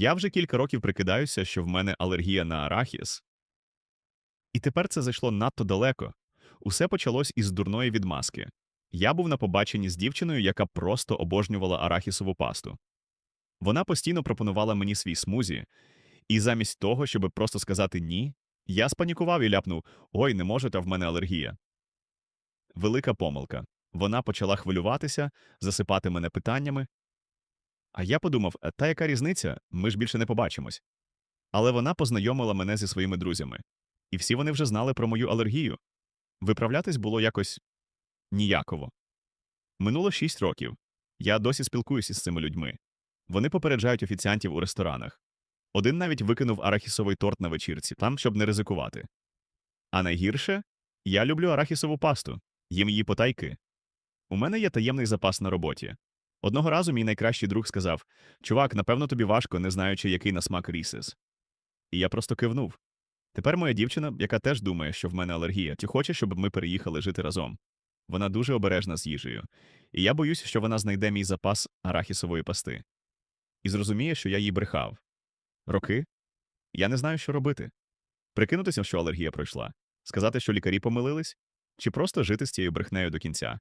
Я вже кілька років прикидаюся, що в мене алергія на арахіс. І тепер це зайшло надто далеко. Усе почалось із дурної відмазки. Я був на побаченні з дівчиною, яка просто обожнювала арахісову пасту. Вона постійно пропонувала мені свій смузі, і замість того, щоб просто сказати ні, я спанікував і ляпнув Ой, не можу, та в мене алергія. Велика помилка. Вона почала хвилюватися, засипати мене питаннями. А я подумав, «Е, та яка різниця? Ми ж більше не побачимось. Але вона познайомила мене зі своїми друзями, і всі вони вже знали про мою алергію. Виправлятись було якось ніяково. Минуло шість років. Я досі спілкуюся з цими людьми. Вони попереджають офіціантів у ресторанах. Один навіть викинув арахісовий торт на вечірці, там, щоб не ризикувати. А найгірше я люблю арахісову пасту, їм її потайки. У мене є таємний запас на роботі. Одного разу мій найкращий друг сказав: Чувак, напевно, тобі важко, не знаючи, який на смак рісис. І я просто кивнув. Тепер моя дівчина, яка теж думає, що в мене алергія, ті хоче, щоб ми переїхали жити разом. Вона дуже обережна з їжею, і я боюсь, що вона знайде мій запас арахісової пасти. І зрозуміє, що я їй брехав. Роки? Я не знаю, що робити. Прикинутися, що алергія пройшла, сказати, що лікарі помилились, чи просто жити з цією брехнею до кінця.